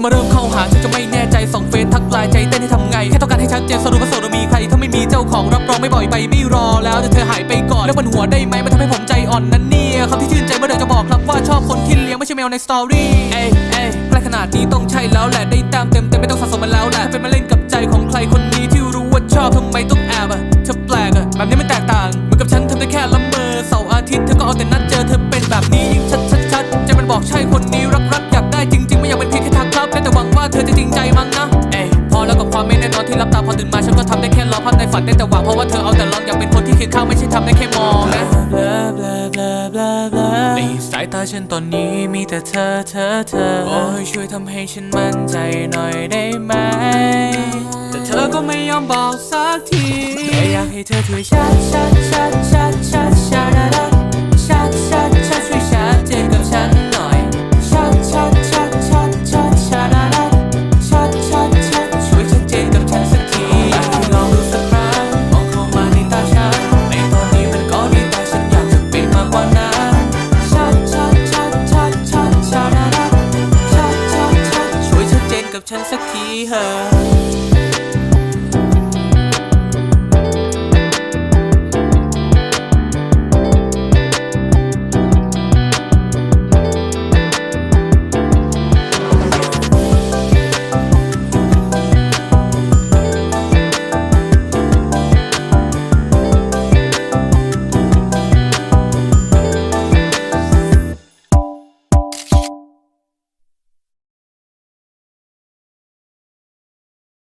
อมาเริ่มเข้าหาฉันจะไม่แน่ใจสองเฟซทักไลน์ใจเต้นให้ทำไง แค่ต้องการให้ชัดเจนสรุปว่าโสดมีใคร ถ้าไม่มีเจ้าของรับรองไม่บ่อยไปไม่รอแล้วแต่เธอหายไปก่อน แล้วบนหัวได้ไหมมันทำให้ผมใจอ่อนนั่นเนี่ยคำที่ชื่นใจเมื่อเดินจะบอกครับว่าชอบคนที่เลี้ยงไม่ใช่แมวในสตอรี่เอ้ยเอ้ยใกล้ขนาดนี้ต้องใช่แล้วแหละได้แต้มเต็มเต็มไม่ต้องสะสมมันแล้วแหละถ้าเป็นมาเล่นกับใจของใครคนนี้ที่รู้ว่าชอบทำไมต้องแอบอะเธอแปลกอะแบบนี้มันแตกต่างเหมือนกับฉันทำได้แค่ละเมอเสาร์อาทิตย์เธอก็เอาแต่นัดเจอเธอ ฝันได้แต่หวังเพราะว่าเธอเอาแต่ลองอยากเป็นคนที่เคียงข้างไม่ใช่ทำได้แค่มองนะในสายตาฉันตอนนี้มีแต่เธอเธอเธอโอ้ยช่วยทำให้ฉันมั่นใจหน่อยได้ไหม แต่เธอก็ไม่ยอมบอกสักทีแค่อยากให้เธอช่วยชัดชัดชัดชัดชัดชัดับฉันสักทีเหอ